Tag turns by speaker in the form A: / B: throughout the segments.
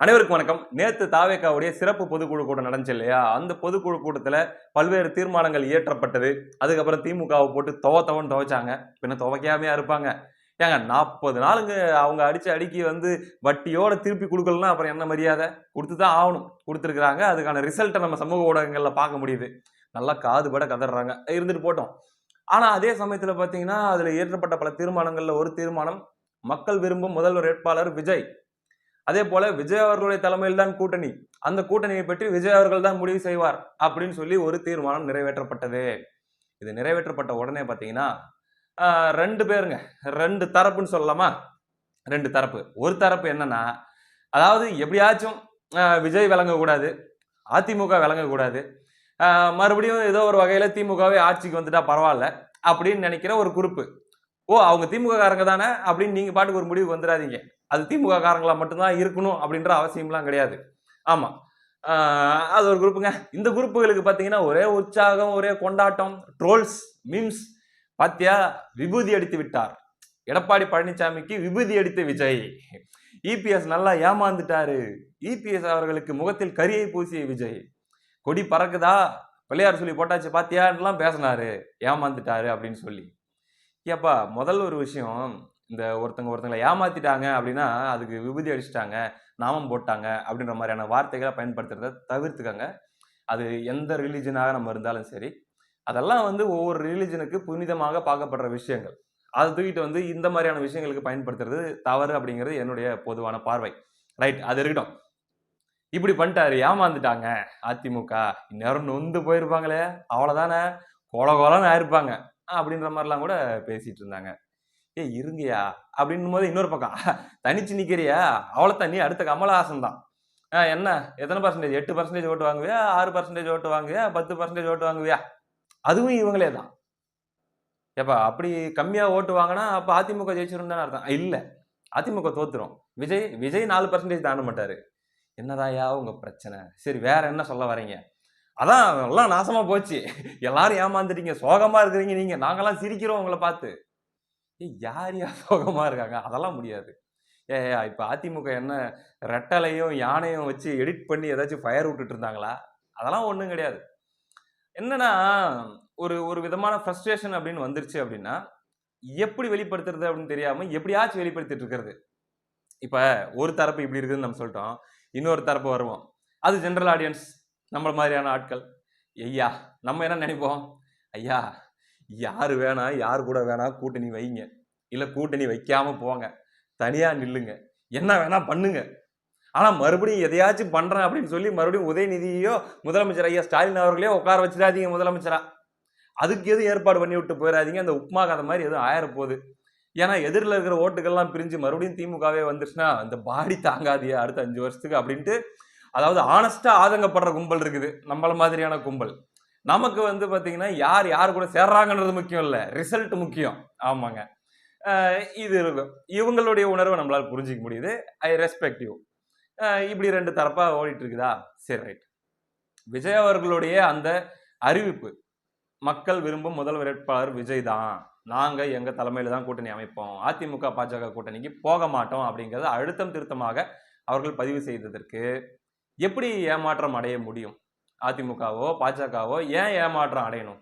A: அனைவருக்கும் வணக்கம். நேற்று தாவேக்காவுடைய சிறப்பு பொதுக்குழு கூட்டம் நடந்துச்சு இல்லையா? அந்த பொதுக்குழு கூட்டத்தில் பல்வேறு தீர்மானங்கள் இயற்றப்பட்டது. அதுக்கப்புறம் திமுகவை போட்டு துவ தவன்னு துவைச்சாங்க. பின்ன துவைக்காமையா இருப்பாங்க. ஏங்க நாற்பது நாளுங்க அவங்க அடித்து அடிக்கி வந்து வட்டியோட திருப்பி கொடுக்கலன்னா அப்புறம் என்ன மரியாதை? கொடுத்து தான் ஆகணும். கொடுத்துருக்குறாங்க. அதுக்கான ரிசல்ட்டை நம்ம சமூக ஊடகங்களில் பார்க்க முடியுது. நல்லா காதுபட கதறாங்க. இருந்துட்டு போட்டோம். ஆனால் அதே சமயத்தில் பார்த்தீங்கன்னா அதில் இயற்றப்பட்ட பல தீர்மானங்களில் ஒரு தீர்மானம் மக்கள் விரும்பும் முதல்வர் வேட்பாளர் விஜய். அதே போல விஜய் அவர்களுடைய தலைமையில் தான் கூட்டணி. அந்த கூட்டணியை பற்றி விஜய் அவர்கள் தான் முடிவு செய்வார் அப்படின்னு சொல்லி ஒரு தீர்மானம் நிறைவேற்றப்பட்டது. இது நிறைவேற்றப்பட்ட உடனே பார்த்தீங்கன்னா ரெண்டு பேருங்க. ரெண்டு தரப்புன்னு சொல்லலாமா? ரெண்டு தரப்பு. ஒரு தரப்பு என்னன்னா அதாவது எப்படியாச்சும் விஜய் விளங்கக்கூடாது அதிமுக விளங்கக்கூடாது மறுபடியும் ஏதோ ஒரு வகையில் திமுகவே ஆட்சிக்கு வந்துட்டா பரவாயில்ல அப்படின்னு நினைக்கிற ஒரு குறிப்பு. ஓ அவங்க திமுக காரங்க தானே அப்படின்னு நீங்கள் பாட்டுக்கு ஒரு முடிவுக்கு வந்துடாதீங்க. அது திமுக காரங்களாக மட்டும்தான் இருக்கணும் அப்படின்ற அவசியம்லாம் கிடையாது. ஆமாம் அது ஒரு குரூப்புங்க. இந்த குரூப்புகளுக்கு பார்த்தீங்கன்னா ஒரே உற்சாகம் ஒரே கொண்டாட்டம் ட்ரோல்ஸ் மீம்ஸ். பாத்தியா? விபூதி அடித்து விட்டார். எடப்பாடி பழனிசாமிக்கு விபூதி அடித்த விஜய். இபிஎஸ் நல்லா ஏமாந்துட்டாரு. இபிஎஸ் அவர்களுக்கு முகத்தில் கரியை பூசிய விஜய். கொடி பறக்குதா? பிள்ளையார் சொல்லி போட்டாச்சு பாத்தியான்லாம் பேசினாரு. ஏமாந்துட்டாரு அப்படின்னு சொல்லி. ஏப்பா முதல் ஒரு விஷயம் இந்த ஒருத்தங்க ஒருத்தங்களை ஏமாத்திட்டாங்க அப்படின்னா அதுக்கு விபூதி அடிச்சிட்டாங்க நாமம் போட்டாங்க அப்படின்ற மாதிரியான வார்த்தைகளை பயன்படுத்துறத தவிர்த்துக்கங்க. அது எந்த ரிலீஜனாக நம்ம இருந்தாலும் சரி. அதெல்லாம் வந்து ஒவ்வொரு ரிலீஜனுக்கு புனிதமாக பார்க்கப்படுற விஷயங்கள். அதை தூக்கிட்டு வந்து இந்த மாதிரியான விஷயங்களுக்கு பயன்படுத்துறது தவறு அப்படிங்கிறது என்னுடைய பொதுவான பார்வை. ரைட் அது இருக்கட்டும். இப்படி பண்ணிட்டாரு ஏமாந்துட்டாங்க அதிமுக. இந்நேரம் நொந்து போயிருப்பாங்களே. அவ்வளோதானே கொல கொலன்னு ஆயிருப்பாங்க. அப்படின்ற மாதிரிலாம் கூட பேசிட்டு இருந்தாங்க. ஏ இருங்கயா அப்படின்னும் போது இன்னொரு பக்கம் தனிச்சு நிக்கிறியா? அவ்வளோ தண்ணி அடுத்த கமலஹாசன் தான். ஆ, என்ன? எத்தனை பர்சன்டேஜ் எட்டு பர்சன்டேஜ் ஓட்டு வாங்குவியா? ஆறு பர்சன்டேஜ் ஓட்டு வாங்குவியா? பத்து பர்சன்டேஜ் ஓட்டு வாங்குவியா? அதுவும் இவங்களே தான். ஏப்பா அப்படி கம்மியாக ஓட்டு வாங்கினா அப்போ அதிமுக ஜெயிச்சிரும் தானே அர்த்தம். இல்லை அதிமுக தோத்துரும். விஜய் விஜய் நாலு பர்சன்டேஜ் தாண்ட மாட்டாரு. என்னதாயா உங்க பிரச்சனை? சரி வேற என்ன சொல்ல வரீங்க? அதான் எல்லாம் நாசமா போச்சு. எல்லாரும் ஏமாந்துட்டீங்க. சோகமா இருக்கிறீங்க நீங்க. நாங்கெல்லாம் சிரிக்கிறோம் உங்களை பார்த்து. ஏய் யார் யார் சோகமாக இருக்காங்க? அதெல்லாம் முடியாது. ஏ இப்போ அதிமுக என்ன ரெட்டலையும் யானையும் வச்சு எடிட் பண்ணி ஏதாச்சும் ஃபயர் விட்டுட்டு இருந்தாங்களா? அதெல்லாம் ஒன்றும் கிடையாது. என்னன்னா ஒரு ஒரு விதமான ஃப்ரஸ்ட்ரேஷன் அப்படின்னு வந்துருச்சு அப்படின்னா எப்படி வெளிப்படுத்துறது அப்படின்னு தெரியாமல் எப்படியாச்சும் வெளிப்படுத்திட்டு இருக்கிறது. இப்போ ஒரு தரப்பு இப்படி இருக்குதுன்னு நம்ம சொல்லிட்டோம். இன்னொரு தரப்பு வருவோம். அது ஜென்ரல் ஆடியன்ஸ் நம்மள மாதிரியான ஆட்கள். ஐயா நம்ம என்ன நினைப்போம்? ஐயா யார் வேணா யார் கூட வேணா கூட்டணி வைங்க. இல்லை கூட்டணி வைக்காமல் போங்க. தனியாக நில்லுங்க. என்ன வேணால் பண்ணுங்க. ஆனால் மறுபடியும் எதையாச்சும் பண்ணுறேன் அப்படின்னு சொல்லி மறுபடியும் உதயநிதியோ முதலமைச்சர் ஐயா ஸ்டாலின் அவர்களையோ உட்கார வச்சிடாதீங்க முதலமைச்சரா. அதுக்கு எதுவும் ஏற்பாடு பண்ணி விட்டு போயிடாதீங்க. அந்த உப்மா கதை மாதிரி எதுவும் ஆயிரப்போகுது. ஏன்னா எதிரில் இருக்கிற ஓட்டுகள்லாம் பிரிஞ்சு மறுபடியும் திமுகவே வந்துருச்சுன்னா அந்த பாடி தாங்காதியா அடுத்த அஞ்சு வருஷத்துக்கு அப்படின்ட்டு அதாவது ஆனஸ்டா ஆதங்கப்படுற கும்பல் இருக்குது. நம்மள மாதிரியான கும்பல். நமக்கு வந்து பார்த்தீங்கன்னா யார் யார் கூட சேர்றாங்கன்றது முக்கியம் இல்லை. ரிசல்ட் முக்கியம். ஆமாங்க. இது இருக்கும் இவங்களுடைய உணர்வை நம்மளால் புரிஞ்சிக்க முடியுது. ஐ ரெஸ்பெக்ட் யூ இப்படி ரெண்டு தரப்பாக ஓடிட்டு இருக்குதா சரி ரைட் விஜய் அவர்களுடைய அந்த அறிவிப்பு மக்கள் விரும்பும் முதல் வேட்பாளர் விஜய் தான். நாங்கள் எங்கள் தலைமையில் தான் கூட்டணி அமைப்போம். அதிமுக பாஜக கூட்டணிக்கு போக மாட்டோம் அப்படிங்கிறத அழுத்தம் திருத்தமாக அவர்கள் பதிவு செய்ததற்கு எப்படி ஏமாற்றம் அடைய முடியும்? அதிமுகவோ பாஜகவோ ஏன் ஏமாற்றம் அடையணும்?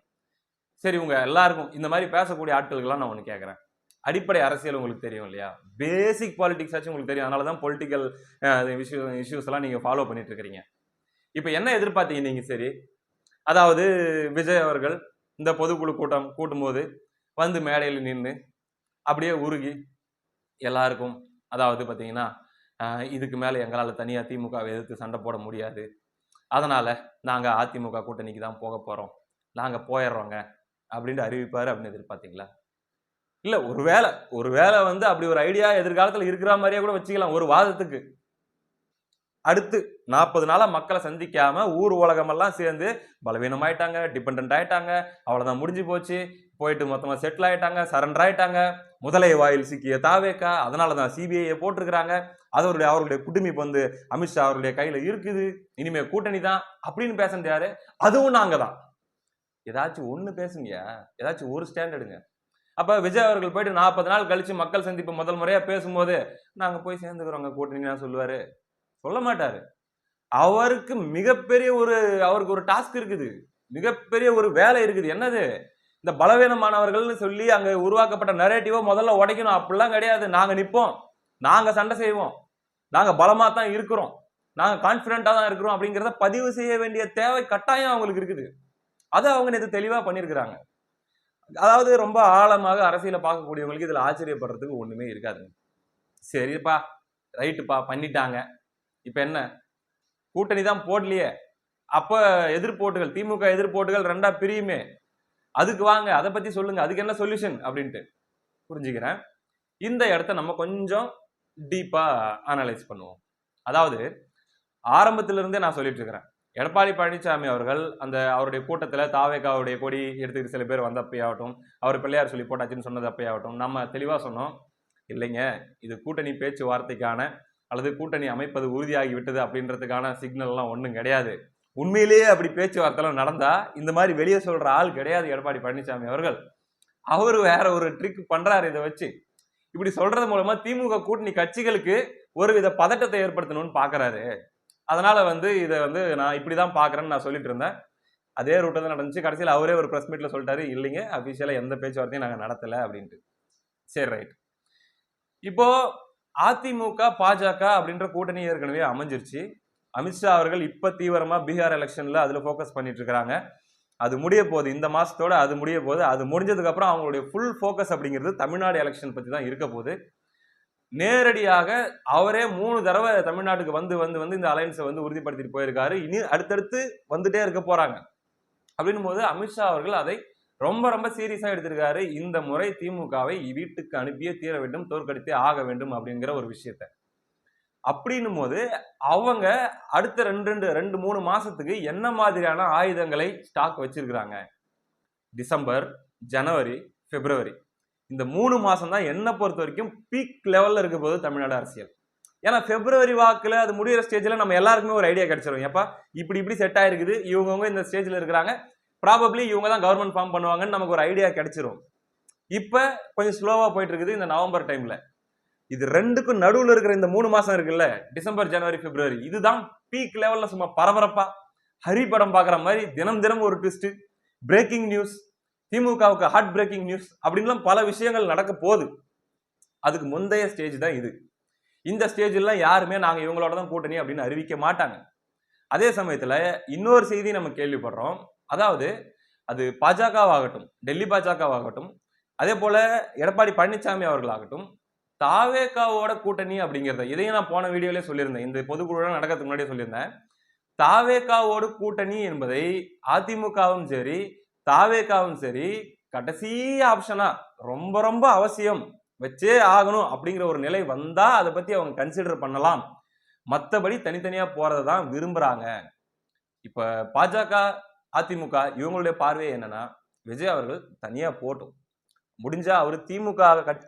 A: சரி உங்க எல்லாருக்கும் இந்த மாதிரி பேசக்கூடிய ஆட்களுக்கெல்லாம் நான் ஒன்று கேட்குறேன் அடிப்படை அரசியல் உங்களுக்கு தெரியும் இல்லையா? பேசிக் பாலிடிக்ஸ் உங்களுக்கு தெரியும். அதனால தான் பொலிட்டிக்கல் இஷ்யூ இஷ்யூஸ் எல்லாம் நீங்கள் ஃபாலோ பண்ணிட்டு இருக்கிறீங்க. இப்போ என்ன எதிர்பார்த்தீங்க நீங்கள் சரி? அதாவது விஜய் அவர்கள் இந்த பொதுக்குழு கூட்டம் கூட்டும்போது வந்து மேடையில் நின்று அப்படியே உருகி எல்லாருக்கும் அதாவது பார்த்தீங்கன்னா இதுக்கு மேலே எங்களால் தனியாக திமுகவை எதிர்த்து சண்டை போட முடியாது. அதனால் நாங்கள் அதிமுக கூட்டணிக்கு தான் போக போகிறோம் நாங்கள் போயிடுறோங்க அப்படின்ட்டு அறிவிப்பார் அப்படின்னு எதிர்பார்த்தீங்களா? இல்லை ஒரு வேலை ஒரு வேலை வந்து அப்படி ஒரு ஐடியா எதிர்காலத்தில் இருக்கிற மாதிரியே கூட வச்சுக்கலாம் ஒரு வாதத்துக்கு. அடுத்து நாற்பது நாளாக மக்களை சந்திக்காமல் ஊர் உலகமெல்லாம் சேர்ந்து பலவீனமாயிட்டாங்க டிபெண்ட் ஆயிட்டாங்க அவ்வளோதான் முடிஞ்சு போச்சு. போயிட்டு மொத்தமாக செட்டில் ஆகிட்டாங்க சரண்டர் ஆகிட்டாங்க முதலை வாயில் சிக்கிய தாவேக்கா அதனால தான் சிபிஐயை போட்டிருக்கிறாங்க. அதனுடைய அவருடைய குடுமி வந்து அமித்ஷா அவருடைய கையில் இருக்குது. இனிமேல் கூட்டணி தான் அப்படின்னு பேசுனது யாரு? அதுவும் நாங்கள் தான். ஏதாச்சும் ஒன்று பேசுங்க. ஏதாச்சும் ஒரு ஸ்டாண்டர்டுங்க அப்போ விஜய் அவர்கள் போயிட்டு நாற்பது நாள் கழித்து மக்கள் சந்திப்பு முதல் முறையாக பேசும்போது நாங்கள் போய் சேர்ந்துக்கிறோங்க கூட்டணி சொல்லுவார். சொல்ல மாட்டார். அவருக்கு மிகப்பெரிய ஒரு அவருக்கு ஒரு டாஸ்க் இருக்குது. மிகப்பெரிய ஒரு வேலை இருக்குது. என்னது? இந்த பலவீனமானவர்கள்னு சொல்லி அங்கே உருவாக்கப்பட்ட நரேட்டிவை முதல்ல உடைக்கணும். அப்படிலாம் கிடையாது. நாங்கள் நிற்போம் நாங்கள் சண்டை செய்வோம். நாங்கள் பலமாக தான் இருக்கிறோம். நாங்கள் கான்ஃபிடண்ட்டாக தான் இருக்கிறோம் அப்படிங்கிறத பதிவு செய்ய வேண்டிய தேவை கட்டாயம் அவங்களுக்கு இருக்குது. அதை அவங்க நேற்று தெளிவாக பண்ணியிருக்கிறாங்க. அதாவது ரொம்ப ஆழமாக அரசியலை பார்க்கக்கூடியவங்களுக்கு இதில் ஆச்சரியப்படுறதுக்கு ஒன்றுமே இருக்காதுங்க சரிப்பா ரைட்டுப்பா பண்ணிட்டாங்க. இப்போ என்ன? கூட்டணி தான் போடலையே. அப்போ எதிர்ப்போட்டுகள் திமுக எதிர்ப்போட்டுகள் ரெண்டாக பிரியுமே. அதுக்கு வாங்க அதை பத்தி சொல்லுங்க அதுக்கு என்ன சொல்யூஷன் அப்படின்ட்டு புரிஞ்சுக்கிறேன். இந்த இடத்த நம்ம கொஞ்சம் டீப்பா அனலைஸ் பண்ணுவோம். அதாவது ஆரம்பத்திலிருந்தே நான் சொல்லிட்டு இருக்கிறேன். எடப்பாடி பழனிசாமி அவர்கள் அந்த அவருடைய கூட்டத்தில் தாவேக்காவுடைய கொடி எடுத்துக்கிட்டு சில பேர் வந்த அப்பயாகட்டும் அவர் பிள்ளையார் சொல்லி போட்டாச்சுன்னு சொன்னது அப்பயாகட்டும் நம்ம தெளிவாக சொன்னோம் இல்லைங்க இது கூட்டணி பேச்சுவார்த்தைக்கான அல்லது கூட்டணி அமைப்பது உறுதியாகி விட்டது அப்படின்றதுக்கான சிக்னல்லாம் ஒன்றும் கிடையாது. உண்மையிலேயே அப்படி பேச்சுவார்த்தைலாம் நடந்தா இந்த மாதிரி வெளியே சொல்ற ஆள் கிடையாது எடப்பாடி பழனிசாமி அவர்கள். அவர் வேற ஒரு ட்ரிக் பண்றாரு இதை வச்சு. இப்படி சொல்றது மூலமா திமுக கூட்டணி கட்சிகளுக்கு ஒரு வித பதட்டத்தை ஏற்படுத்தணும்னு பாக்குறாரு. அதனால வந்து இதை வந்து நான் இப்படிதான் பாக்குறேன்னு நான் சொல்லிட்டு இருந்தேன். அதே ரூட்டை தான் நடந்துச்சு. கடைசியில் அவரே ஒரு ப்ரெஸ் மீட்ல சொல்லிட்டாரு இல்லைங்க அபிஷியலா எந்த பேச்சுவார்த்தையும் நாங்கள் நடத்தலை அப்படின்ட்டு. சரி ரைட் இப்போ அதிமுக பாஜக அப்படின்ற கூட்டணி ஏற்கனவே அமைஞ்சிருச்சு. அமித்ஷா அவர்கள் இப்போ தீவிரமாக பீகார் எலெக்ஷனில் அதில் ஃபோக்கஸ் பண்ணிட்டு இருக்காங்க அது முடிய போகுது. இந்த மாதத்தோடு அது முடிய போகுது. அது முடிஞ்சதுக்கப்புறம் அவங்களுடைய ஃபுல் ஃபோக்கஸ் அப்படிங்கிறது தமிழ்நாடு எலெக்ஷன் பற்றி தான் இருக்க போகுது. நேரடியாக அவரே மூணு தடவை தமிழ்நாட்டுக்கு வந்து வந்து வந்து இந்த அலைன்ஸை வந்து உறுதிப்படுத்திட்டு போயிருக்காரு. இனி அடுத்தடுத்து வந்துட்டே இருக்க போகிறாங்க அப்படின் போது அமித்ஷா அவர்கள் அதை ரொம்ப ரொம்ப சீரியஸாக எடுத்திருக்காரு. இந்த முறை திமுகவை வீட்டுக்கு அனுப்பியே தீர வேண்டும் தோற்கடித்தே ஆக வேண்டும் அப்படிங்கிற ஒரு விஷயத்தை. அப்படின்னும் போது அவங்க அடுத்த ரெண்டு ரெண்டு ரெண்டு மூணு மாசத்துக்கு என்ன மாதிரியான ஆயுதங்களை ஸ்டாக் வச்சிருக்கிறாங்க? டிசம்பர் ஜனவரி பிப்ரவரி. இந்த மூணு மாசம் தான் என்ன பொறுத்த வரைக்கும் பீக் லெவல்ல இருக்க போது தமிழ்நாடு அரசியல். ஏன்னா பிப்ரவரி வாக்குல அது முடிகிற ஸ்டேஜ்ல நம்ம எல்லாருக்குமே ஒரு ஐடியா கிடைச்சிடும் ஏப்பா இப்படி இப்படி செட் ஆயிருக்குது. இவங்கவுங்க இந்த ஸ்டேஜ்ல இருக்கிறாங்க. ப்ராபப்ளி இவங்க தான் கவர்மெண்ட் ஃபார்ம் பண்ணுவாங்கன்னு நமக்கு ஒரு ஐடியா கிடைச்சிரும். இப்போ கொஞ்சம் ஸ்லோவாக போயிட்டு இருக்குது இந்த நவம்பர் டைம்ல இது ரெண்டுக்கும் நடுவில் இருக்கிற இந்த மூணு மாசம் இருக்குல்ல டிசம்பர் ஜனவரி பிப்ரவரி இதுதான் பீக் லெவல்ல சும்மா பரபரப்பா ஹரி படம் பாக்குற மாதிரி தினம் தினம் ஒரு ட்விஸ்ட் பிரேக்கிங் நியூஸ் திமுகவுக்கு ஹார்ட் பிரேக்கிங் நியூஸ் அப்படின்லாம் பல விஷயங்கள் நடக்க போகுது. அதுக்கு முந்தைய ஸ்டேஜ் தான் இது. இந்த ஸ்டேஜ்லாம் யாருமே நாங்கள் இவங்களோட தான் கூட்டணி அப்படின்னு அறிவிக்க மாட்டாங்க. அதே சமயத்தில் இன்னொரு செய்தி நம்ம கேள்விப்படுறோம். அதாவது அது பாஜகவாகட்டும் டெல்லி பாஜகவாகட்டும் அதே போல எடப்பாடி பழனிசாமி அவர்களாகட்டும் தாவேகாவோட கூட்டணி அப்படிங்கிறத இதையும் நான் போன வீடியோலேயே சொல்லியிருந்தேன். இந்த பொதுக்குழுலாம் நடக்கிறதுக்கு முன்னாடியே சொல்லியிருந்தேன். தாவேகாவோடு கூட்டணி என்பதை அதிமுகவும் சரி தாவேகாவும் சரி கடைசி ஆப்ஷனா ரொம்ப ரொம்ப அவசியம் வச்சே ஆகணும் அப்படிங்கிற ஒரு நிலை வந்தா அதை பத்தி அவங்க கன்சிடர் பண்ணலாம். மற்றபடி தனித்தனியா போறதை தான் விரும்புறாங்க. இப்ப பாஜக அதிமுக இவங்களுடைய பார்வை என்னன்னா விஜய் அவர்கள் தனியா போட்டும். முடிஞ்சால் அவர் திமுக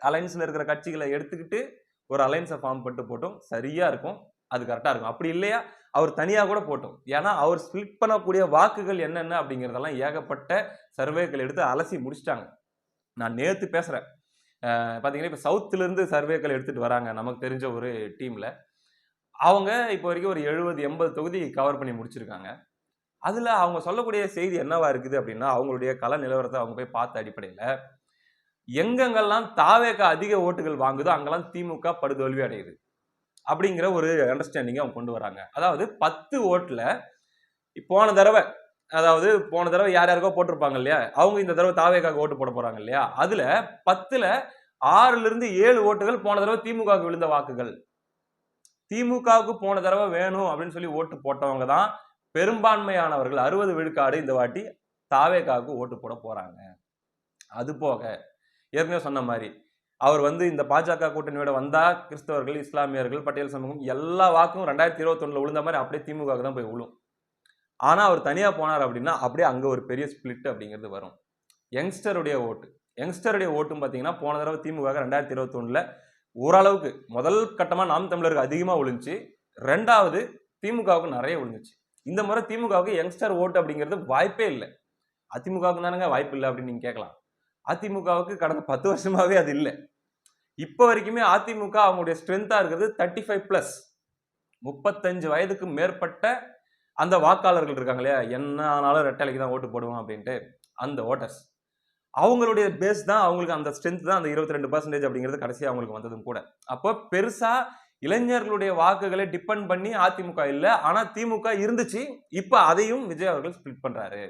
A: அலைன்ஸில் இருக்கிற கட்சிகளை எடுத்துக்கிட்டு ஒரு அலைன்ஸை ஃபார்ம் பண்ணிட்டு போட்டோம். சரியாக இருக்கும். அது கரெக்டாக இருக்கும். அப்படி இல்லையா? அவர் தனியாக கூட போட்டோம். ஏன்னா அவர் ஸ்பிளிட் பண்ணக்கூடிய வாக்குகள் என்னென்ன அப்படிங்கிறதெல்லாம் ஏகப்பட்ட சர்வேக்கள் எடுத்து அலசி முடிச்சிட்டாங்க. நான் நேற்று பேசுகிறேன் பார்த்தீங்கன்னா இப்போ சவுத்துலேருந்து சர்வேக்கள் எடுத்துகிட்டு வராங்க. நமக்கு தெரிஞ்ச ஒரு டீமில். அவங்க இப்போ வரைக்கும் ஒரு எழுபது எண்பது தொகுதி கவர் பண்ணி முடிச்சிருக்காங்க. அதில் அவங்க சொல்லக்கூடிய செய்தி என்னவா இருக்குது அப்படின்னா அவங்களுடைய கல நிலவரத்தை அவங்க போய் பார்த்த அடிப்படையில் எங்கெங்கெல்லாம் தாவேக அதிக ஓட்டுகள் வாங்குதோ அங்கெல்லாம் திமுக படுதோல்வி அடையுது. அப்படிங்கிற ஒரு அண்டர்ஸ்டாண்டிங்கை அவங்க கொண்டு வராங்க. அதாவது பத்து ஓட்டில் போன தடவை அதாவது போன தடவை யார் யாருக்கோ போட்டிருப்பாங்க இல்லையா? அவங்க இந்த தடவை தாவேக்காக ஓட்டு போட போறாங்க இல்லையா? அதுல பத்துல ஆறுல இருந்து ஏழு ஓட்டுகள் போன தடவை திமுகவுக்கு விழுந்த வாக்குகள். திமுகவுக்கு போன தடவை வேணும் அப்படின்னு சொல்லி ஓட்டு போட்டவங்க தான் பெரும்பான்மையானவர்கள். அறுபது விழுக்காடு இந்த வாட்டி தாவேக்காவுக்கு ஓட்டு போட போறாங்க. அது போக ஏற்கனவே சொன்ன மாதிரி. அவர் வந்து இந்த பாஜக கூட்டணியோட வந்தா கிறிஸ்தவர்கள் இஸ்லாமியர்கள் பட்டியல் சமூகம் எல்லா வாக்கும் ரெண்டாயிரத்தி இருபத்தொன்னில் விழுந்த மாதிரி அப்படியே திமுகவுக்கு தான் போய் விழும் ஆனால் அவர் தனியாக போனார் அப்படின்னா அப்படியே அங்கே ஒரு பெரிய ஸ்பிளிட் அப்படிங்கிறது வரும். யங்ஸ்டருடைய ஓட்டு. யங்ஸ்டருடைய ஓட்டும் பார்த்தீங்கன்னா போன தடவை திமுக ரெண்டாயிரத்தி இருபத்தொன்னில் ஓரளவுக்கு முதல் கட்டமாக நாம் தமிழருக்கு அதிகமாக விழுந்துச்சு ரெண்டாவது திமுகவுக்கு நிறைய விழுந்துச்சு இந்த முறை திமுகவுக்கு யங்ஸ்டர் ஓட்டு அப்படிங்கிறது வாய்ப்பே இல்லை. அதிமுகவுக்கு தானங்க வாய்ப்பு இல்லை அப்படின்னு நீங்கள் கேட்கலாம். அதிமுகவுக்கு கடந்த பத்து வருஷமாகவே அது இல்லை. இப்போ வரைக்குமே அதிமுக அவங்களுடைய ஸ்ட்ரென்த்தாக இருக்கிறது தேர்ட்டி ஃபைவ் ப்ளஸ் முப்பத்தஞ்சு வயதுக்கு மேற்பட்ட அந்த வாக்காளர்கள் இருக்காங்க இல்லையா? என்ன ஆனாலும் ரெட்டலைக்கு தான் ஓட்டு போடுவோம் அப்படின்ட்டு அந்த ஓட்டர்ஸ் அவங்களுடைய பேஸ் தான் அவங்களுக்கு அந்த ஸ்ட்ரென்த் தான் அந்த இருபத்தி ரெண்டு பர்சன்டேஜ் அப்படிங்கிறது கடைசி அவங்களுக்கு வந்ததும் கூட. அப்போ பெருசாக இளைஞர்களுடைய வாக்குகளை டிபெண்ட் பண்ணி அதிமுக இல்லை. ஆனால் திமுக இருந்துச்சு. இப்போ அதையும் விஜய் அவர்கள் ஸ்பிளிட் பண்ணுறாரு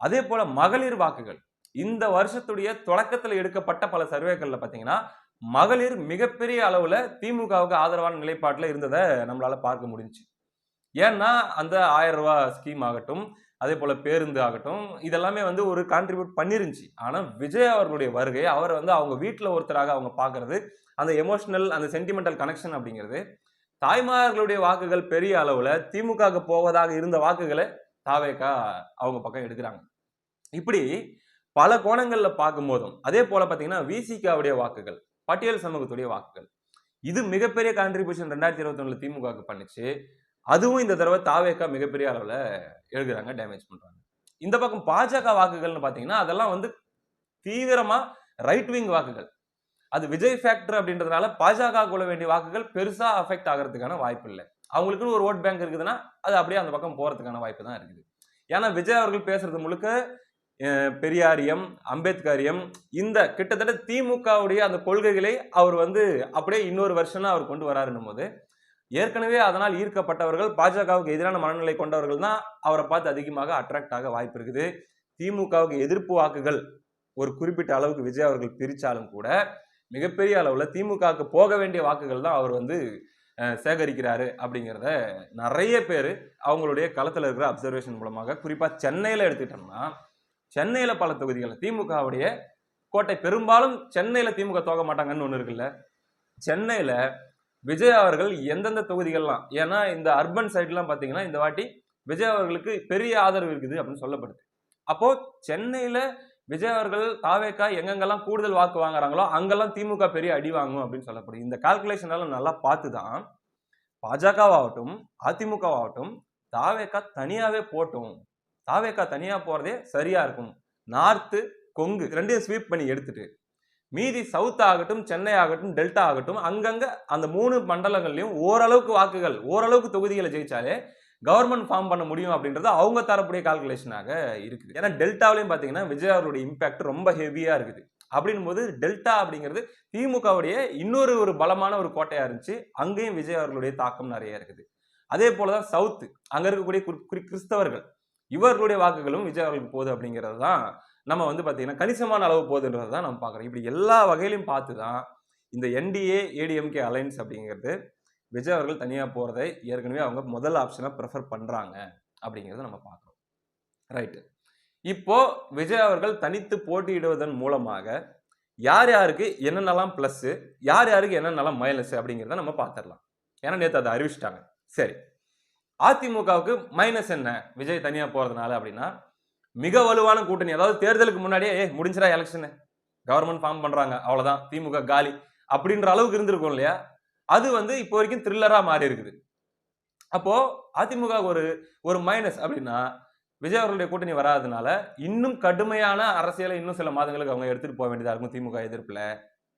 A: அதே போல் மகளிர் வாக்குகள். இந்த வருஷத்துடைய தொடக்கத்தில் எடுக்கப்பட்ட பல சர்வேக்களில் பார்த்தீங்கன்னா மகளிர் மிகப்பெரிய அளவில் திமுகவுக்கு ஆதரவான நிலைப்பாட்டில் இருந்ததை நம்மளால் பார்க்க முடிஞ்சுச்சு. ஏன்னா அந்த ஆயிரம் ரூபா ஸ்கீம் ஆகட்டும் அதே போல் பேருந்து ஆகட்டும் இதெல்லாமே வந்து ஒரு கான்ட்ரிபியூட் பண்ணிருந்துச்சு. ஆனால் விஜய் அவர்களுடைய வருகை அவர் வந்து அவங்க வீட்டில் ஒருத்தராக அவங்க பார்க்கறது அந்த எமோஷனல் அந்த சென்டிமெண்டல் கனெக்ஷன் அப்படிங்கிறது தாய்மார்களுடைய வாக்குகள் பெரிய அளவில் திமுகவுக்கு போவதாக இருந்த வாக்குகளை தாவேக்கா அவங்க பக்கம் எடுக்கிறாங்க. இப்படி பல கோணங்கள்ல பார்க்கும்போதும் அதே போல் பார்த்தீங்கன்னா விசிகாவுடைய வாக்குகள் பட்டியல் சமூகத்துடைய வாக்குகள் இது மிகப்பெரிய கான்ட்ரிபியூஷன் ரெண்டாயிரத்தி இருபத்தி ஒன்றில் திமுகவுக்கு பண்ணுச்சு. அதுவும் இந்த தடவை தாவேக்கா மிகப்பெரிய அளவில் எழுதுறாங்க டேமேஜ் பண்ணுறாங்க இந்த பக்கம் பாஜக வாக்குகள்னு பார்த்தீங்கன்னா அதெல்லாம் வந்து தீவிரமாக ரைட் விங் வாக்குகள். அது விஜய் ஃபேக்டர் அப்படின்றதுனால பாஜக கொள்ள வேண்டிய வாக்குகள் பெருசாக அஃபெக்ட் ஆகிறதுக்கான வாய்ப்பு இல்லை. அவங்களுக்குன்னு ஒரு ஓட் பேங்க் இருக்குதுன்னா அது அப்படியே அந்த பக்கம் போகிறதுக்கான வாய்ப்பு தான் இருக்குது. ஏன்னா விஜய் அவர்கள் பேசுறது முழுக்க பெரியாரியம் அம்பேத்கரியம் இந்த கிட்டத்தட்ட திமுகவுடைய அந்த கொள்கைகளை அவர் வந்து அப்படியே இன்னொரு வருஷனாக அவர் கொண்டு வராருன்னும் போது ஏற்கனவே அதனால் ஈர்க்கப்பட்டவர்கள் பாஜகவுக்கு எதிரான மனநிலை கொண்டவர்கள் தான் அவரை பார்த்து அதிகமாக அட்ராக்ட் ஆக வாய்ப்பு இருக்குது. திமுகவுக்கு எதிர்ப்பு வாக்குகள் ஒரு குறிப்பிட்ட அளவுக்கு விஜய் அவர்கள் பிரித்தாலும் கூட மிகப்பெரிய அளவில் திமுகவுக்கு போக வேண்டிய வாக்குகள் தான் அவர் வந்து சேகரிக்கிறாரு அப்படிங்கிறத நிறைய பேர் அவங்களுடைய களத்தில் இருக்கிற அப்சர்வேஷன் மூலமாக குறிப்பாக சென்னையில் எடுத்துக்கிட்டோம்னா சென்னையில் பல தொகுதிகளில் திமுகவுடைய கோட்டை பெரும்பாலும் சென்னையில் திமுக தோக மாட்டாங்கன்னு ஒன்று இருக்குல்ல. சென்னையில் விஜய் அவர்கள் எந்தெந்த தொகுதிகள்லாம் ஏன்னா இந்த அர்பன் சைட்லாம் பார்த்தீங்கன்னா இந்த வாட்டி விஜய் அவர்களுக்கு பெரிய ஆதரவு இருக்குது அப்படின்னு சொல்லப்படுது. அப்போது சென்னையில் விஜய் அவர்கள் தாவேக்கா எங்கெங்கெல்லாம் கூடுதல் வாக்கு வாங்குறாங்களோ அங்கெல்லாம் திமுக பெரிய அடி வாங்கும் அப்படின்னு சொல்லப்படுது. இந்த கால்குலேஷன் எல்லாம் நல்லா பார்த்து தான் பாஜகவாகட்டும் அதிமுகவாகட்டும் தாவேக்கா தனியாகவே போட்டும். தாவேக்கா தனியாக போகிறதே சரியாக இருக்கும். நார்த்து கொங்கு ரெண்டையும் ஸ்வீப் பண்ணி எடுத்துட்டு மீதி சவுத் ஆகட்டும் சென்னை ஆகட்டும் டெல்டா ஆகட்டும் அங்கங்கே அந்த மூணு மண்டலங்கள்லையும் ஓரளவுக்கு வாக்குகள் ஓரளவுக்கு தொகுதிகளை ஜெயிச்சாலே கவர்மெண்ட் ஃபார்ம் பண்ண முடியும் அப்படின்றது அவங்க தரக்கூடிய கால்குலேஷனாக இருக்குது. ஏன்னா டெல்டாவிலையும் பார்த்தீங்கன்னா விஜய் அவருடைய இம்பேக்ட் ரொம்ப ஹெவியாக இருக்குது. அப்படின்னும் போது டெல்டா அப்படிங்கிறது திமுகவுடைய இன்னொரு ஒரு பலமான ஒரு கோட்டையாக இருந்துச்சு. அங்கேயும் விஜய் அவர்களுடைய தாக்கம் நிறைய இருக்குது. அதே போலதான் சவுத்து அங்கே இருக்கக்கூடிய குறி- குறி- கிறிஸ்தவர்கள் இவர்களுடைய வாக்குகளும் விஜய் அவர்களுக்கு போகுது அப்படிங்கிறது தான் நம்ம வந்து பார்த்தீங்கன்னா கணிசமான அளவு போகுதுன்றது தான் நம்ம பார்க்குறோம். இப்படி எல்லா வகையிலையும் பார்த்து தான் இந்த என்டிஏ ஏடிஎம்கே அலைன்ஸ் அப்படிங்கிறது விஜய் அவர்கள் தனியாக போகிறதை ஏற்கனவே அவங்க முதல் ஆப்ஷனாக ப்ரிஃபர் பண்ணுறாங்க அப்படிங்கிறத நம்ம பார்க்குறோம். ரைட்டு இப்போ விஜய் அவர்கள் தனித்து போட்டியிடுவதன் மூலமாக யார் யாருக்கு என்னென்னலாம் ப்ளஸ்ஸு யார் யாருக்கு என்னென்னலாம் மைனஸ் அப்படிங்கிறத நம்ம பார்த்துடலாம். ஏன்னா நேற்று அதை அறிவிச்சிட்டாங்க. சரி. அதிமுகவுக்கு மைனஸ் என்ன? விஜய் தனியாக போகிறதுனால அப்படின்னா மிக வலுவான கூட்டணி. அதாவது தேர்தலுக்கு முன்னாடியே ஏ முடிஞ்சிடா எலெக்ஷனு கவர்மெண்ட் ஃபார்ம் பண்ணுறாங்க அவ்வளோதான் திமுக காலி. அப்படின்ற அளவுக்கு இருந்திருக்கும் இல்லையா? அது வந்து இப்போ வரைக்கும் த்ரில்லராக மாறி இருக்குது. அப்போ அதிமுக ஒரு ஒரு மைனஸ் அப்படின்னா விஜய் அவர்களுடைய கூட்டணி வராதனால இன்னும் கடுமையான அரசியலை இன்னும் சில மாதங்களுக்கு அவங்க எடுத்துகிட்டு போக வேண்டியதாக இருக்கும் திமுக எதிர்ப்பில்.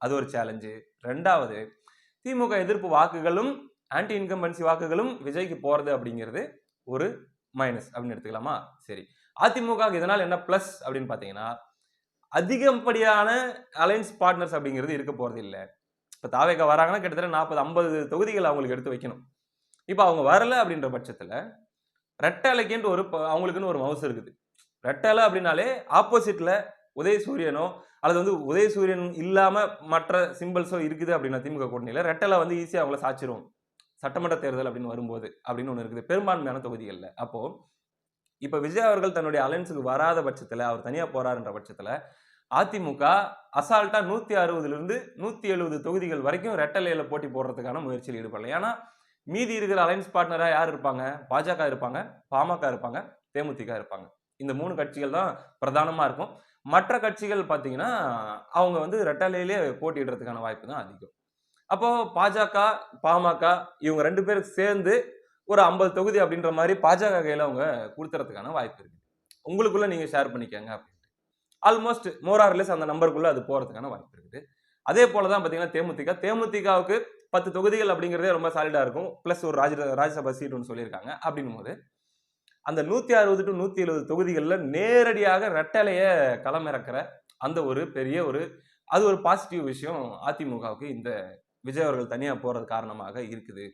A: அது ஒரு சேலஞ்சு ரெண்டாவது திமுக எதிர்ப்பு வாக்குகளும் ஆன்டி இன்கம்பன்சி வாக்குகளும் விஜய்க்கு போகிறது அப்படிங்கிறது ஒரு மைனஸ் அப்படின்னு எடுத்துக்கலாமா? சரி. அதிமுக இதனால் என்ன ப்ளஸ் அப்படின்னு பார்த்தீங்கன்னா அதிகப்படியான அலைன்ஸ் பார்ட்னர்ஸ் அப்படிங்கிறது இருக்க போகிறது இல்லை. இப்போ தாவேக்கா வராங்கன்னா கிட்டத்தட்ட நாற்பது ஐம்பது தொகுதிகள் அவங்களுக்கு எடுத்து வைக்கணும். இப்போ அவங்க வரல அப்படின்ற பட்சத்தில் ரெட்டலைக்குன்ற ஒரு ப- அவங்களுக்குன்னு ஒரு மவுஸ் இருக்குது. ரெட்டலை அப்படின்னாலே ஆப்போசிட்டில் உதயசூரியனோ அல்லது வந்து உதயசூரியன் இல்லாமல் மற்ற சிம்பிள்ஸோ இருக்குது அப்படின்னா திமுக கூட்டணியில் ரெட்டலை வந்து ஈஸியாக அவங்கள சாச்சிரும் சட்டமன்ற தேர்தல் அப்படின்னு வரும்போது அப்படின்னு ஒன்று இருக்குது. பெரும்பான்மையான தொகுதிகளில். அப்போது இப்போ விஜய் அவர்கள் தன்னுடைய அலைன்ஸுக்கு வராத பட்சத்தில் அவர் தனியாக போறாருன்ற பட்சத்தில் அதிமுக அசால்ட்டா நூற்றி அறுபதுலேருந்து நூற்றி எழுபது தொகுதிகள் வரைக்கும் ரெட்டலையில் போட்டி போடுறதுக்கான முயற்சியில் ஈடுபடல. ஏன்னா மீதி இருக்கிற அலைன்ஸ் பார்ட்னராக யார் இருப்பாங்க? பாஜக இருப்பாங்க பாமக இருப்பாங்க தேமுதிக இருப்பாங்க. இந்த மூணு கட்சிகள் தான் பிரதானமாக இருக்கும். மற்ற கட்சிகள் பார்த்தீங்கன்னா அவங்க வந்து ரெட்டலையிலே போட்டியிடுறதுக்கான வாய்ப்பு தான் அதிகம். அப்போ பாஜக பாமக இவங்க ரெண்டு பேரும் சேர்ந்து ஒரு ஐம்பது தொகுதி அப்படின்ற மாதிரி பாஜக கையில் அவங்க கொடுத்துறதுக்கான வாய்ப்பு இருக்கு. உங்களுக்குள்ள நீங்க ஷேர் பண்ணிக்கங்க அப்படின்ட்டு. ஆல்மோஸ்ட் மோரார்லெஸ் அந்த நம்பருக்குள்ள அது போறதுக்கான வாய்ப்பு இருக்குது. அதே போல தான் பார்த்தீங்கன்னா தேமுதிக. தேமுதிகவுக்கு பத்து தொகுதிகள் அப்படிங்கிறதே ரொம்ப சாலிடாக இருக்கும். ப்ளஸ் ஒரு ராஜ ராஜ்யசபா சீட் ஒன்று சொல்லியிருக்காங்க. அப்படின்னும் போது அந்த நூற்றி அறுபது டு நூற்றி எழுபது தொகுதிகளில் நேரடியாக ரெட்டலையை களமிறக்கிற அந்த ஒரு பெரிய ஒரு அது ஒரு பாசிட்டிவ் விஷயம் அதிமுகவுக்கு இந்த விஜய் அவர்கள் தனியாக போகிறது காரணமாக இருக்குது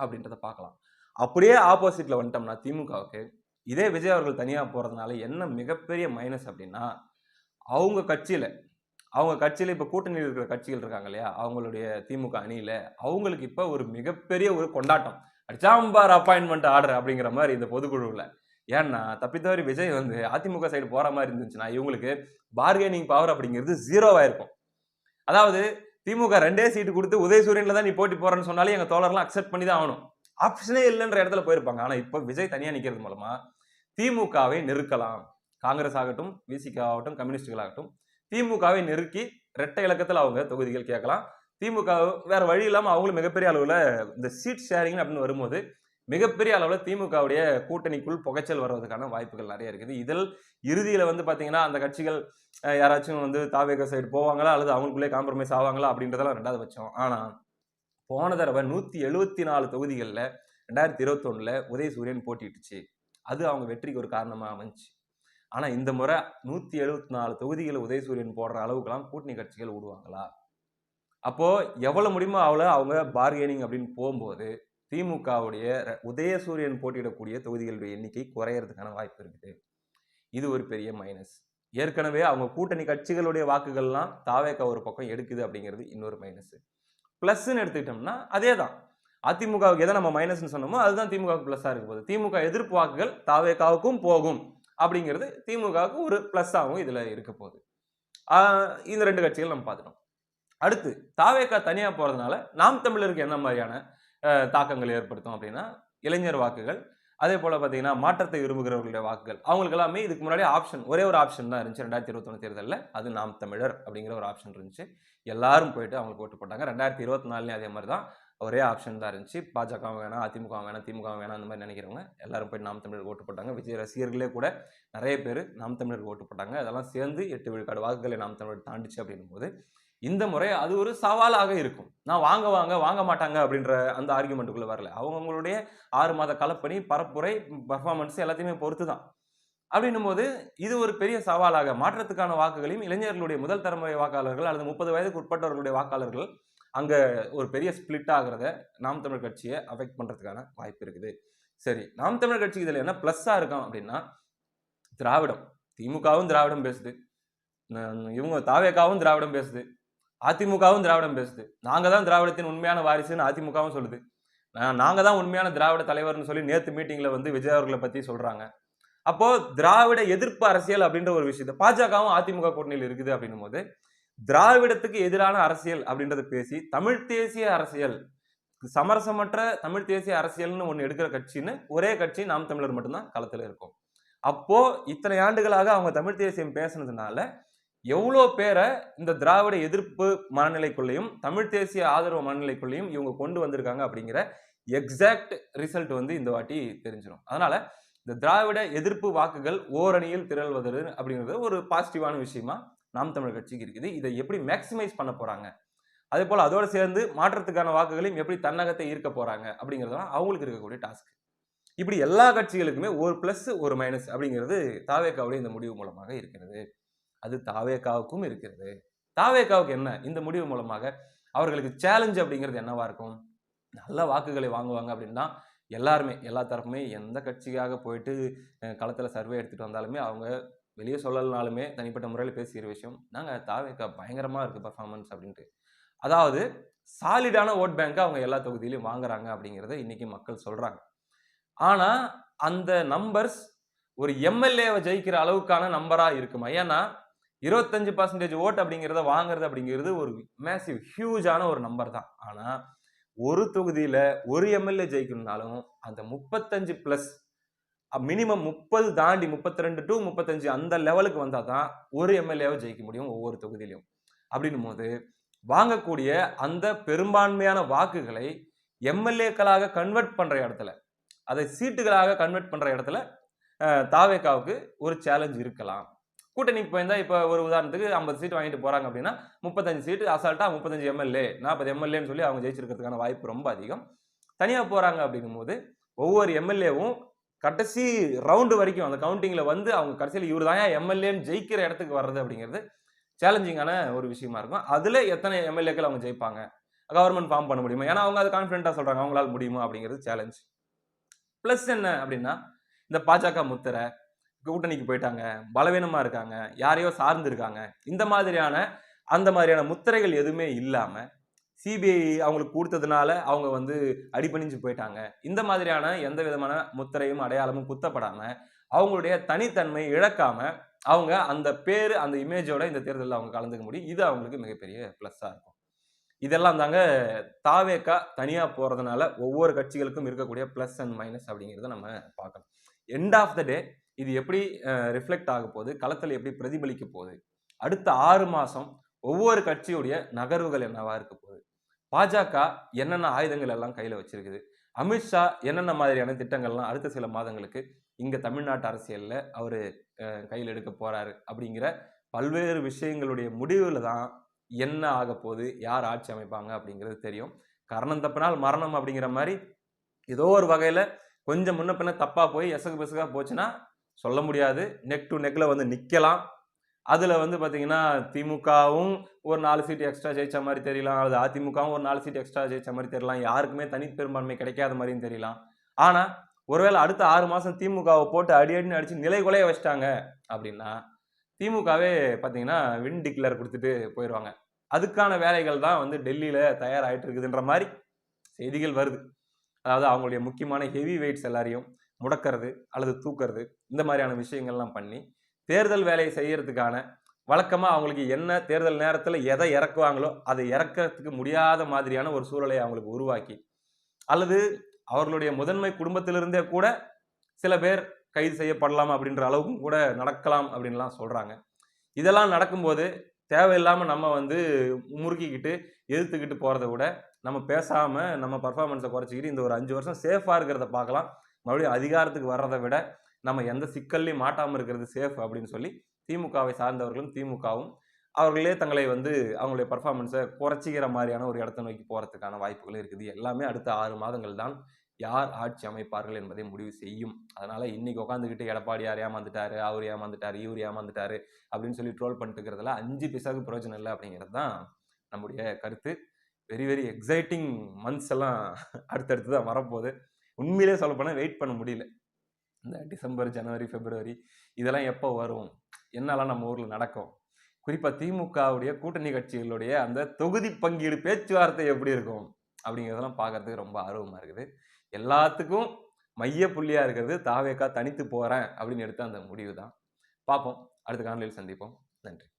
A: அப்படின்றத பார்க்கலாம். அப்படியே ஆப்போசிட்டில் வந்துட்டோம்னா திமுகவுக்கு இதே விஜய் அவர்கள் தனியாக போகிறதுனால என்ன மிகப்பெரிய மைனஸ் அப்படின்னா அவங்க கட்சியில் அவங்க கட்சியில் இப்போ கூட்டணியில் இருக்கிற கட்சிகள் இருக்காங்க இல்லையா? அவங்களுடைய திமுக அணியில் அவங்களுக்கு இப்போ ஒரு மிகப்பெரிய ஒரு கொண்டாட்டம். அடிச்சாம்பார் அப்பாயின்மெண்ட் ஆர்டர் அப்படிங்கிற மாதிரி இந்த பொதுக்குழுவில். ஏன்னா தப்பித்தவரி விஜய் வந்து அதிமுக சைடு போகிற மாதிரி இருந்துச்சுன்னா இவங்களுக்கு பார்கெனிங் பவர் அப்படிங்கிறது ஜீரோவாக இருக்கும். அதாவது திமுக ரெண்டே சீட்டு கொடுத்து உதயசூரியன்ல தான் நீ போட்டி போறேன்னு சொன்னாலே எங்க தோழர்லாம் அக்செப்ட் பண்ணி தான் ஆகணும். ஆப்ஷனே இல்லைன்ற இடத்துல போயிருப்பாங்க. ஆனா இப்ப விஜய் தனியா நிக்கிறது மூலமா திமுகவை நெருக்கலாம். காங்கிரஸ் ஆகட்டும் விசிக ஆகட்டும் கம்யூனிஸ்டுகளாகட்டும் திமுகவை நெருக்கி ரெட்டை இலக்கத்தில் அவங்க தொகுதிகள் கேட்கலாம். திமுக வேற வழி இல்லாமல் அவங்களும் மிகப்பெரிய அளவில் இந்த சீட் ஷேரிங் அப்படின்னு வரும்போது மிகப்பெரிய அளவில் திமுகவுடைய கூட்டணிக்குள் புகைச்சல் வர்றதுக்கான வாய்ப்புகள் நிறைய இருக்குது. இதில் இறுதியில் வந்து பார்த்தீங்கன்னா அந்த கட்சிகள் யாராச்சும் வந்து தாவேக சைடு போவாங்களா அல்லது அவங்களுக்குள்ளே காம்ப்ரமைஸ் ஆவாங்களா அப்படின்றதெல்லாம் ரெண்டாவது பட்சம். ஆனால் போன தடவை நூற்றி எழுபத்தி நாலு தொகுதிகளில் ரெண்டாயிரத்தி இருபத்தொன்னில் உதயசூரியன் போட்டிட்டுச்சு அது அவங்க வெற்றிக்கு ஒரு காரணமாக அமைஞ்சு. ஆனால் இந்த முறை நூற்றி எழுபத்தி நாலு தொகுதிகளை உதயசூரியன் போடுற அளவுக்குலாம் கூட்டணி கட்சிகள் விடுவாங்களா அப்போது எவ்வளோ முடியுமோ அவ்வளோ அவங்க பார்கெனிங் அப்படின்னு போகும்போது திமுகவுடைய உதயசூரியன் போட்டியிடக்கூடிய தொகுதிகளுடைய எண்ணிக்கை குறையறதுக்கான வாய்ப்பு இருக்குது. இது ஒரு பெரிய மைனஸ் ஏற்கனவே அவங்க கூட்டணி கட்சிகளுடைய வாக்குகள்லாம் தாவேக்கா ஒரு பக்கம் எடுக்குது அப்படிங்கிறது இன்னொரு மைனஸ் ப்ளஸ்ன்னு எடுத்துக்கிட்டோம்னா அதே தான் அதிமுகவுக்கு எதை நம்ம மைனஸ்னு சொன்னோமோ அதுதான் திமுகவுக்கு ப்ளஸ்ஸாக இருக்க போகுது. திமுக எதிர்ப்பு வாக்குகள் தாவேக்காவுக்கும் போகும் அப்படிங்கிறது திமுகவுக்கு ஒரு ப்ளஸ்ஸாகவும் இதில் இருக்க போகுது. இந்த ரெண்டு கட்சிகள் நம்ம பார்த்துட்டோம். அடுத்து தாவேக்கா தனியாக போகிறதுனால நாம் தமிழருக்கு என்ன மாதிரியான தாக்கங்கள் ஏற்படுத்தும் அப்படின்னா இளைஞர் வாக்குகள். அதே போல் பார்த்தீங்கன்னா மாற்றத்தை விரும்புகிறவர்களுடைய வாக்குகள். அவங்களுக்கு எல்லாமே இதுக்கு முன்னாடி ஆப்ஷன் ஒரே ஒரு ஆப்ஷன் தான் இருந்துச்சு ரெண்டாயிரத்தி இருபத்தொன்று தேர்தலில். அது நாம் தமிழர் அப்படிங்கிற ஒரு ஆப்ஷன் இருந்துச்சு. எல்லாரும் போயிட்டு அவங்களுக்கு ஓட்டு போட்டாங்க. ரெண்டாயிரத்தி இருபத்தி நாலுலேயும் அதே மாதிரி தான் ஒரே ஆப்ஷன் தான் இருந்துச்சு. பாஜக வேணாம் அதிமுக வேணாம் திமுக வேணாம் அந்த மாதிரி நினைக்கிறவங்க எல்லாரும் போய் நாம் தமிழர் ஓட்டு போட்டாங்க. விஜய் ரசிகர்களே கூட நிறைய பேர் நாம் தமிழருக்கு ஓட்டு போட்டாங்க. அதெல்லாம் சேர்ந்து எட்டு விழுக்காடு வாக்குகளை நாம் தமிழர் தாண்டிச்சு அப்படின்னும் போது இந்த முறை அது ஒரு சவாலாக இருக்கும். நான் வாங்க வாங்க வாங்க மாட்டாங்க அப்படின்ற அந்த ஆர்குமெண்ட்டுக்குள்ளே வரல. அவங்கவுங்களுடைய ஆறு மாத கலப்பணி பரப்புரை பர்ஃபார்மன்ஸ் எல்லாத்தையுமே பொறுத்து தான் அப்படின்னும் போது இது ஒரு பெரிய சவாலாக மாற்றத்துக்கான வாக்குகளையும் இளைஞர்களுடைய முதல் தலைமுறை வாக்காளர்கள் அல்லது முப்பது வயதுக்கு உட்பட்டவர்களுடைய வாக்காளர்கள் அங்கே ஒரு பெரிய ஸ்பிளிட் ஆகிறத நாம் தமிழ் கட்சியை அஃபெக்ட் பண்ணுறதுக்கான வாய்ப்பு இருக்குது. சரி நாம் தமிழ் கட்சிக்கு இதில் என்ன ப்ளஸ்ஸாக இருக்கும் அப்படின்னா திராவிடம். திமுகவும் திராவிடம் பேசுது. இவங்க தாவேக்காவும் திராவிடம் பேசுது. அதிமுகவும் திராவிடம் பேசுது. நாங்கள் தான் திராவிடத்தின் உண்மையான வாரிசுன்னு அதிமுகவும் சொல்லுது. நாங்கள் தான் உண்மையான திராவிட தலைவர்னு சொல்லி நேற்று மீட்டிங்கில் வந்து விஜய் அவர்களை பற்றி சொல்கிறாங்க அப்போது திராவிட எதிர்ப்பு அரசியல் அப்படின்ற ஒரு விஷயத்தை பாஜகவும் அதிமுக கூட்டணியில் இருக்குது அப்படின்னும் போது திராவிடத்துக்கு எதிரான அரசியல் அப்படின்றத பேசி தமிழ் தேசிய அரசியல் சமரசமற்ற தமிழ் தேசிய அரசியல்னு ஒன்று எடுக்கிற கட்சின்னு ஒரே கட்சி நாம் தமிழர் மட்டும்தான் களத்தில் இருக்கும். அப்போ இத்தனை ஆண்டுகளாக அவங்க தமிழ் தேசியம் பேசுனதுனால எவ்வளோ பேரை இந்த திராவிட எதிர்ப்பு மனநிலைக்குள்ளேயும் தமிழ் தேசிய ஆதரவு மனநிலைக்குள்ளேயும் இவங்க கொண்டு வந்திருக்காங்க அப்படிங்கிற எக்ஸாக்ட் ரிசல்ட் வந்து இந்த வாட்டி தெரிஞ்சிடும் அதனால இந்த திராவிட எதிர்ப்பு வாக்குகள் ஓரணியில் திரள்வது அப்படிங்கிறது ஒரு பாசிட்டிவான விஷயமா நாம் தமிழ் கட்சிக்கு இருக்குது. இதை எப்படி மேக்சிமைஸ் பண்ண போறாங்க? அதே போல் அதோடு சேர்ந்து மாற்றத்துக்கான வாக்குகளையும் எப்படி தன்னகத்தை ஈர்க்க போறாங்க அப்படிங்கிறதுலாம் அவங்களுக்கு இருக்கக்கூடிய டாஸ்க் இப்படி எல்லா கட்சிகளுக்குமே ஒரு பிளஸ் ஒரு மைனஸ் அப்படிங்கிறது தாவேக்காவுடைய இந்த முடிவு மூலமாக இருக்கிறது. அது தாவேக்காவுக்கும் இருக்கிறது. தாவேக்காவுக்கு என்ன? இந்த முடிவு மூலமாக அவர்களுக்கு சேலஞ்ச் அப்படிங்கிறது என்னவா இருக்கும்? நல்ல வாக்குகளை வாங்குவாங்க அப்படின்னா எல்லாருமே எல்லா தரப்புமே எந்த கட்சிக்காக போயிட்டு களத்தில் சர்வே எடுத்துகிட்டு வந்தாலுமே அவங்க வெளியே சொல்லலனாலுமே தனிப்பட்ட முறையில் பேசுகிற விஷயம் நாங்கள் தாவேக்கா பயங்கரமாக இருக்குது பர்ஃபார்மன்ஸ் அப்படின்ட்டு. அதாவது சாலிடான ஓட் பேங்க்கை அவங்க எல்லா தொகுதியிலையும் வாங்குறாங்க அப்படிங்கிறத இன்றைக்கி மக்கள் சொல்கிறாங்க ஆனால் அந்த நம்பர்ஸ் ஒரு எம்எல்ஏவை ஜெயிக்கிற அளவுக்கான நம்பராக இருக்குமா? ஏன்னா இருபத்தஞ்சு பர்சன்டேஜ் ஓட் அப்படிங்கிறத வாங்குறது அப்படிங்கிறது ஒரு மேசிவ் ஹியூஜான ஒரு நம்பர் தான். ஆனால் ஒரு தொகுதியில் ஒரு எம்எல்ஏ ஜெயிக்கணும்னாலும் அந்த முப்பத்தஞ்சு ப்ளஸ் மினிமம் முப்பது தாண்டி முப்பத்தி ரெண்டு டு முப்பத்தஞ்சு அந்த லெவலுக்கு வந்தால் தான் ஒரு எம்எல்ஏவை ஜெயிக்க முடியும் ஒவ்வொரு தொகுதியிலையும். அப்படின்னும் போது வாங்கக்கூடிய அந்த பெரும்பான்மையான வாக்குகளை எம்எல்ஏக்களாக கன்வெர்ட் பண்ணுற இடத்துல அதை சீட்டுகளாக கன்வெர்ட் பண்ணுற இடத்துல தாவேக்காவுக்கு ஒரு சேலஞ்ச் இருக்கலாம். கூட்டணிக்கு போயிருந்தா இப்போ ஒரு உதாரணத்துக்கு ஐம்பது சீட் வாங்கிட்டு போகிறாங்க அப்படின்னா முப்பத்தஞ்சு சீட்டு அசால்ட்டாக முப்பத்தஞ்சு எம்எல்ஏ நாற்பது எம்எல்ஏன்னு சொல்லி அவங்க ஜெயிச்சிருக்கிறதுக்கான வாய்ப்பு ரொம்ப அதிகம். தனியாக போகிறாங்க அப்படிங்கும் போது ஒவ்வொரு எம்எல்ஏவும் கடைசி ரவுண்டு வரைக்கும் அந்த கவுண்டிங்கில் வந்து அவங்க கடைசியில் இவர் தான் எம்எல்ஏன்னு ஜெயிக்கிற இடத்துக்கு வர்றது அப்படிங்கிறது சேலஞ்சிங்கான ஒரு விஷயமா இருக்கும். அதில் எத்தனை எம்எல்ஏக்கள் அவங்க ஜெயிப்பாங்க? கவர்மெண்ட் ஃபார்ம் பண்ண முடியுமா? ஏன்னா அவங்க அதை கான்ஃபிடென்ட்டா சொல்கிறாங்க அவங்களால முடியுமா அப்படிங்கிறது சேலஞ்ச் ப்ளஸ் என்ன அப்படின்னா இந்த பாஜக முத்திரை கூட்டணிக்கு போயிட்டாங்க பலவீனமாக இருக்காங்க யாரையோ சார்ந்து இருக்காங்க இந்த மாதிரியான அந்த மாதிரியான முத்திரைகள் எதுவுமே இல்லாமல் சிபிஐ அவங்களுக்கு கொடுத்ததுனால அவங்க வந்து அடிபணிஞ்சு போயிட்டாங்க. இந்த மாதிரியான எந்த விதமான முத்திரையும் அடையாளமும் குத்தப்படாமல் அவங்களுடைய தனித்தன்மை இழக்காம அவங்க அந்த பேர் அந்த இமேஜோட இந்த தேர்தலில் அவங்க கலந்துக்க முடியும். இது அவங்களுக்கு மிகப்பெரிய ப்ளஸ்ஸாக இருக்கும். இதெல்லாம் தாங்க தாவேக்கா தனியாக போகிறதுனால ஒவ்வொரு கட்சிகளுக்கும் இருக்கக்கூடிய ப்ளஸ் அண்ட் மைனஸ் அப்படிங்கிறத நம்ம பார்க்கணும். எண்ட் ஆஃப் த டே இது எப்படி ரிஃப்ளெக்ட் ஆக போகுது? களத்தில் எப்படி பிரதிபலிக்க போகுது? அடுத்த ஆறு மாதம் ஒவ்வொரு கட்சியுடைய நகர்வுகள் என்னவா இருக்க போகுது? பாஜக என்னென்ன ஆயுதங்கள் எல்லாம் கையில் வச்சிருக்குது? அமித்ஷா என்னென்ன மாதிரியான திட்டங்கள்லாம் அடுத்த சில மாதங்களுக்கு இங்கே தமிழ்நாட்டு அரசியலில் அவர் கையில் எடுக்க போகிறாரு அப்படிங்கிற பல்வேறு விஷயங்களுடைய முடிவில் தான் என்ன ஆக போகுது? யார் ஆட்சி அமைப்பாங்க? அப்படிங்கிறது தெரியும். கரணம் தப்பினால் மரணம் அப்படிங்கிற மாதிரி ஏதோ ஒரு வகையில் கொஞ்சம் முன்ன பின்ன தப்பாக போய் எசகு பெசுகாக போச்சுன்னா சொல்ல முடியாது. நெக் டு நெக்கில் வந்து நிற்கலாம் அதில் வந்து பார்த்தீங்கன்னா திமுகவும் ஒரு நாலு சீட்டு எக்ஸ்ட்ரா ஜெயிச்ச மாதிரி தெரியலாம். அல்லது அதிமுகவும் ஒரு நாலு சீட்டு எக்ஸ்ட்ரா ஜெயிச்ச மாதிரி தெரியலாம். யாருக்குமே தனி பெரும்பான்மை கிடைக்காத மாதிரியும் தெரியலாம். ஆனால் ஒருவேளை அடுத்த ஆறு மாதம் திமுகவை போட்டு அடி அடின்னு அடித்து நிலை குலைய வச்சிட்டாங்க அப்படின்னா திமுகவே பார்த்திங்கன்னா வின் டிக்ளேர் கொடுத்துட்டு போயிடுவாங்க அதுக்கான வேலைகள் தான் வந்து டெல்லியில் தயாராகிட்டு இருக்குதுன்ற மாதிரி செய்திகள் வருது. அதாவது அவங்களுடைய முக்கியமான ஹெவி வெயிட்ஸ் எல்லாரையும் முடக்கிறது அல்லது தூக்கிறது இந்த மாதிரியான விஷயங்கள்லாம் பண்ணி தேர்தல் வேலையை செய்கிறதுக்கான வழக்கமாக அவங்களுக்கு என்ன தேர்தல் நேரத்தில் எதை இறக்குவாங்களோ அதை இறக்கிறதுக்கு முடியாத மாதிரியான ஒரு சூழலை அவங்களுக்கு உருவாக்கி அல்லது அவர்களுடைய முதன்மை குடும்பத்திலிருந்தே கூட சில பேர் கைது செய்யப்படலாம் அப்படின்ற அளவுக்கும் கூட நடக்கலாம் அப்படின்லாம் சொல்கிறாங்க இதெல்லாம் நடக்கும்போது தேவையில்லாமல் நம்ம வந்து முறுக்கிக்கிட்டு எதிர்த்துக்கிட்டு போகிறத விட நம்ம பேசாமல் நம்ம பர்ஃபார்மன்ஸை குறைச்சிக்கிட்டு இந்த ஒரு அஞ்சு வருஷம் சேஃபாக இருக்கிறத பார்க்கலாம். மறுபடியும் அதிகாரத்துக்கு வர்றதை விட நம்ம எந்த சிக்கல்லையும் மாட்டாமல் இருக்கிறது சேஃப் அப்படின்னு சொல்லி திமுகவை சார்ந்தவர்களும் திமுகவும் அவர்களே தங்களை வந்து அவங்களுடைய பர்ஃபார்மன்ஸை குறைச்சிக்கிற மாதிரியான ஒரு இடத்தை நோக்கி போகிறதுக்கான வாய்ப்புகள் இருக்குது. எல்லாமே அடுத்த ஆறு மாதங்கள் தான் யார் ஆட்சி அமைப்பார்கள் என்பதை முடிவு செய்யும். அதனால் இன்னைக்கு உட்காந்துக்கிட்டு எடப்பாடியார் ஏமாந்துட்டாரு அவர் ஏமாந்துட்டார் இவர் ஏமாந்துட்டாரு அப்படின்னு சொல்லி ட்ரோல் பண்ணிட்டு இருக்கிறதுல அஞ்சு பிசாகு பிரயோஜனம் இல்லை அப்படிங்கிறது தான் நம்முடைய கருத்து. வெரி வெரி எக்ஸைட்டிங் மந்த்ஸ் எல்லாம் அடுத்தடுத்து தான் வரப்போகுது. உண்மையிலே சொல்லப்போனால் வெயிட் பண்ண முடியல. இந்த டிசம்பர் ஜனவரி பிப்ரவரி இதெல்லாம் எப்போ வரும்? என்னெல்லாம் நம்ம ஊரில் நடக்கும்? குறிப்பாக திமுகவுடைய கூட்டணி கட்சிகளுடைய அந்த தொகுதி பங்கீடு பேச்சுவார்த்தை எப்படி இருக்கும்? அப்படிங்கிறதெல்லாம் பார்க்கறதுக்கு ரொம்ப ஆர்வமாக இருக்குது. எல்லாத்துக்கும் மைய புள்ளியாக இருக்கிறது தாவேக்கா தனித்து போகிறேன் அப்படின்னு எடுத்த அந்த முடிவு தான் பார்ப்போம். அடுத்த காணொலியில் சந்திப்போம். நன்றி.